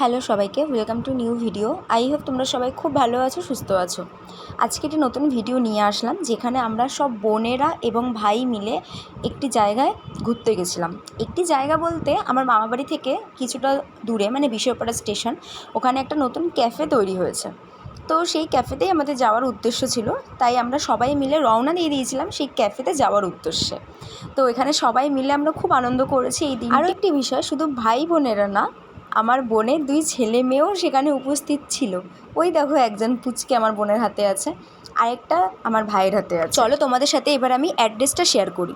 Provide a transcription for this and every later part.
Hello সবাইকে welcome to new video I hope তোমরা সবাই খুব ভালো আছো, সুস্থ আছো। আজকে একটি নতুন ভিডিও নিয়ে আসলাম, যেখানে আমরা সব বোনেরা এবং ভাই মিলে একটি জায়গায় ঘুরতে গেছিলাম। একটি জায়গা বলতে আমার মামাবাড়ি থেকে কিছুটা দূরে মানে বিশ্বপাড়া স্টেশন, ওখানে একটা নতুন ক্যাফে তৈরি হয়েছে। তো সেই ক্যাফেতেই আমাদের যাওয়ার উদ্দেশ্য ছিল, তাই আমরা সবাই মিলে রওনা দিয়ে দিয়েছিলাম সেই ক্যাফেতে যাওয়ার উদ্দেশ্যে। তো এখানে সবাই মিলে আমরা খুব আনন্দ করেছি এই দিন। আরও একটি বিষয়, শুধু ভাই বোনেরা না আমার বোনের দুই ছেলে মেয়েও সেখানে উপস্থিত ছিল। ওই দেখো একজন পুচকে আমার বোনের হাতে আছে, আরেকটা আমার ভাইয়ের হাতে আছে। চলো তোমাদের সাথে এবার আমি অ্যাড্রেসটা শেয়ার করি।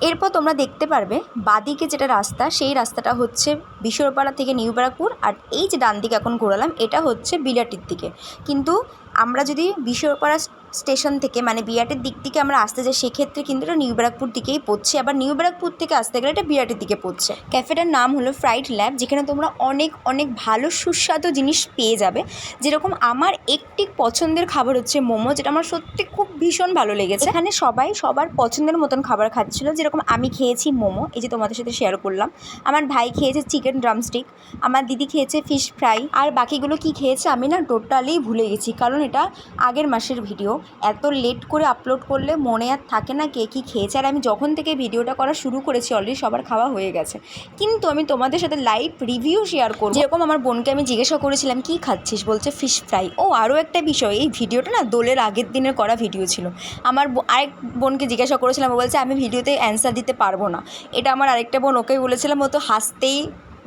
এরপর তোমরা দেখতে পারবে, বাদিকে যেটা রাস্তা, সেই রাস্তাটা হচ্ছে বিশ্বরপাড়া থেকে নিউ ব্যারাকপুর, আর এই যে ডান দিকে এখন ঘোরালাম, এটা হচ্ছে বিলাটির দিকে। কিন্তু আমরা যদি বিশ্বরপাড়া স্টেশন থেকে মানে বিরাটের দিক থেকে আমরা আসতে যাই, সেক্ষেত্রে কিন্তু এটা নিউ ব্যারাকপুর দিকেই পড়ছে। আবার নিউ ব্যারাকপুর থেকে আসতে গেলে এটা বিরাটের দিকে পড়ছে। ক্যাফেটার নাম হলো ফ্রাইড ল্যাব, যেখানে তোমরা অনেক অনেক ভালো সুস্বাদু জিনিস পেয়ে যাবে। যেরকম আমার একটি পছন্দের খাবার হচ্ছে মোমো, যেটা আমার সত্যি খুব ভীষণ ভালো লেগেছে। এখানে সবাই সবার পছন্দের মতন খাবার খাচ্ছিল। যেরকম আমি খেয়েছি মোমো, এই যে তোমাদের সাথে শেয়ার করলাম। আমার ভাই খেয়েছে চিকেন ড্রামস্টিক আমার দিদি খেয়েছে ফিশ ফ্রাই আর বাকিগুলো কি খেয়েছে আমি না টোটালি ভুলে গেছি, কারণ এটা আগের মাসের ভিডিও এত লেট করে আপলোড করলে মনে আর থাকে না কে কী খেয়েছে। আর আমি যখন থেকে ভিডিওটা করা শুরু করেছি অলরেডি সবার খাওয়া হয়ে গেছে। কিন্তু আমি তোমাদের সাথে লাইভ রিভিউ শেয়ার করব। যেরকম আমার বোনকে আমি জিজ্ঞাসা করেছিলাম, কী খাচ্ছিস? বলছে ফিশ ফ্রাই ও আরও একটা বিষয়, এই ভিডিওটা না দোলের আগের দিনের করা ভিডিও ছিল। আমার আরেক বোনকে জিজ্ঞাসা করেছিলাম, ও বলছে, আমি ভিডিওতে অ্যান্সার দিতে পারব না। এটা আমার আরেকটা বোন ওকে বলেছিলাম, ও তো হাসতেই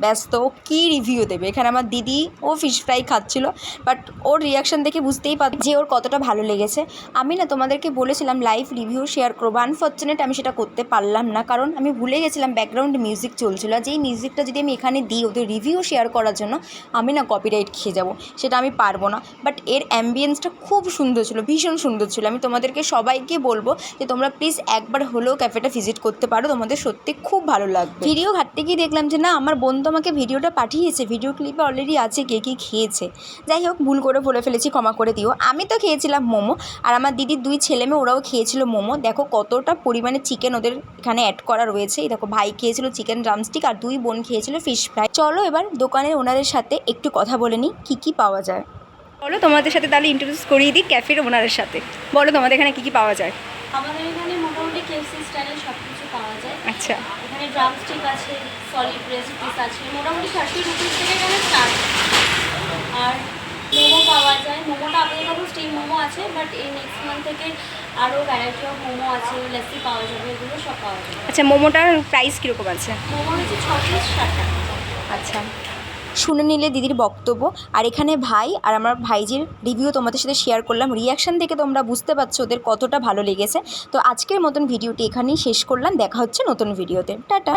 ব্যস্ত কী রিভিউ দেবে? এখানে আমার দিদি, ও ফিশ ফ্রাই খাচ্ছিল বাট ওর রিয়াকশন দেখে বুঝতেই পার যে ওর কতটা ভালো লেগেছে। আমি না তোমাদেরকে বলেছিলাম লাইভ রিভিউ শেয়ার করব। আনফর্চুনেট আমি সেটা করতে পারলাম না, কারণ আমি ভুলে গেছিলাম ব্যাকগ্রাউন্ড মিউজিক চলছিল। যেই মিউজিকটা যদি আমি এখানে দিই ওদের রিভিউ শেয়ার করার জন্য, আমি না কপিরাইট খেয়ে যাব। সেটা আমি পারব না। বাট এর অ্যাম্বিয়েন্সটা খুব সুন্দর ছিল, ভীষণ সুন্দর ছিল। আমি তোমাদেরকে সবাইকে বলব যে তোমরা প্লিজ একবার হলেও ক্যাফেটা ভিজিট করতে পারো। তোমাদের সত্যি খুব ভালো লাগবে। ভিডিও ঘাটতে গিয়ে দেখলাম যে না, আমার বন্ধু আমাকে ভিডিওটা পাঠিয়েছে ভিডিও ক্লিপে অলরেডি আছে কে কী খেয়েছে। যাই হোক, ভুল করে বলে ফেলেছি, ক্ষমা করে দিও। আমি তো খেয়েছিলাম মোমো, আর আমার দিদির দুই ছেলে মেয়ে, ওরাও খেয়েছিল মোমো। দেখো কতটা পরিমাণে চিকেন ওদের এখানে অ্যাড করা রয়েছে। দেখো, ভাই খেয়েছিল চিকেন ড্রামস্টিক আর দুই বোন খেয়েছিল ফিশ ফ্রাই চলো এবার দোকানের ওনাদের সাথে একটু কথা বলে নিই, কী কী পাওয়া যায়। বলো তোমাদের সাথে তাহলে ইন্ট্রোডিউস করিয়ে দিই ক্যাফের ওনারের সাথে। বলো তোমাদের এখানে কী কী পাওয়া যায়। আমাদের এখানে মোটামুটি কেএফসি স্টাইলের সব কিছু পাওয়া যায়। আচ্ছা। এখানে ড্রামস্টিক আছে সলিড ব্রেস্ট পিস আছে মোটামুটি থার্টি রুপিস থেকে এখানে স্টার্ট আর মোমো পাওয়া যায়। মোমোটা আপাতত স্টিম মোমো আছে বাট এই নেক্সট মান্থ থেকে আরও ভ্যারাইটি অফ মোমো আছে লস্যি পাওয়া যাবে এগুলো সব পাওয়া যাবে। আচ্ছা মোমোটার প্রাইস কীরকম আছে? মোমো হচ্ছে ছ পিস ষাট টাকা। আচ্ছা। শুনে নিলে দিদির বক্তব্য। আর এখানে ভাই আর আমার ভাইজির রিভিউ তোমাদের সাথে শেয়ার করলাম। রিয়াকশান দেখে তোমরা বুঝতে পারছ ওদের কতটা ভালো লেগেছে। তো আজকের মতন ভিডিওটি এখানেই শেষ করলাম। দেখা হচ্ছে নতুন ভিডিওতে টাটা।